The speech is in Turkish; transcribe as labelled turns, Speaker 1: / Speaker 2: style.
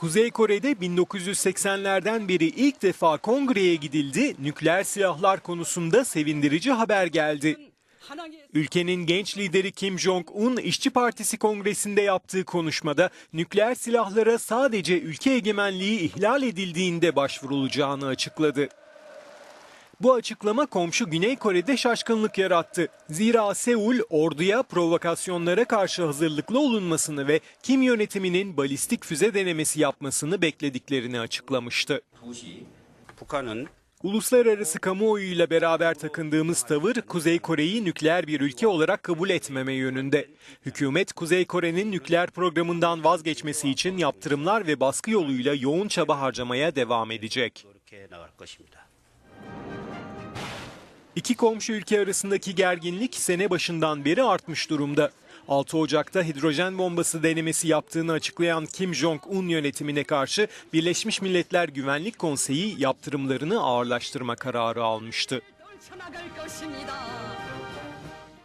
Speaker 1: Kuzey Kore'de 1980'lerden beri ilk defa kongreye gidildi. Nükleer silahlar konusunda sevindirici haber geldi. Ülkenin genç lideri Kim Jong-un İşçi Partisi Kongresi'nde yaptığı konuşmada nükleer silahlara sadece ülke egemenliği ihlal edildiğinde başvurulacağını açıkladı. Bu açıklama komşu Güney Kore'de şaşkınlık yarattı. Zira Seul orduya provokasyonlara karşı hazırlıklı olunmasını ve Kim yönetiminin balistik füze denemesi yapmasını beklediklerini açıklamıştı. Uluslararası kamuoyuyla beraber takındığımız tavır Kuzey Kore'yi nükleer bir ülke olarak kabul etmeme yönünde. Hükümet Kuzey Kore'nin nükleer programından vazgeçmesi için yaptırımlar ve baskı yoluyla yoğun çaba harcamaya devam edecek. İki komşu ülke arasındaki gerginlik sene başından beri artmış durumda. 6 Ocak'ta hidrojen bombası denemesi yaptığını açıklayan Kim Jong-un yönetimine karşı Birleşmiş Milletler Güvenlik Konseyi yaptırımlarını ağırlaştırma kararı almıştı.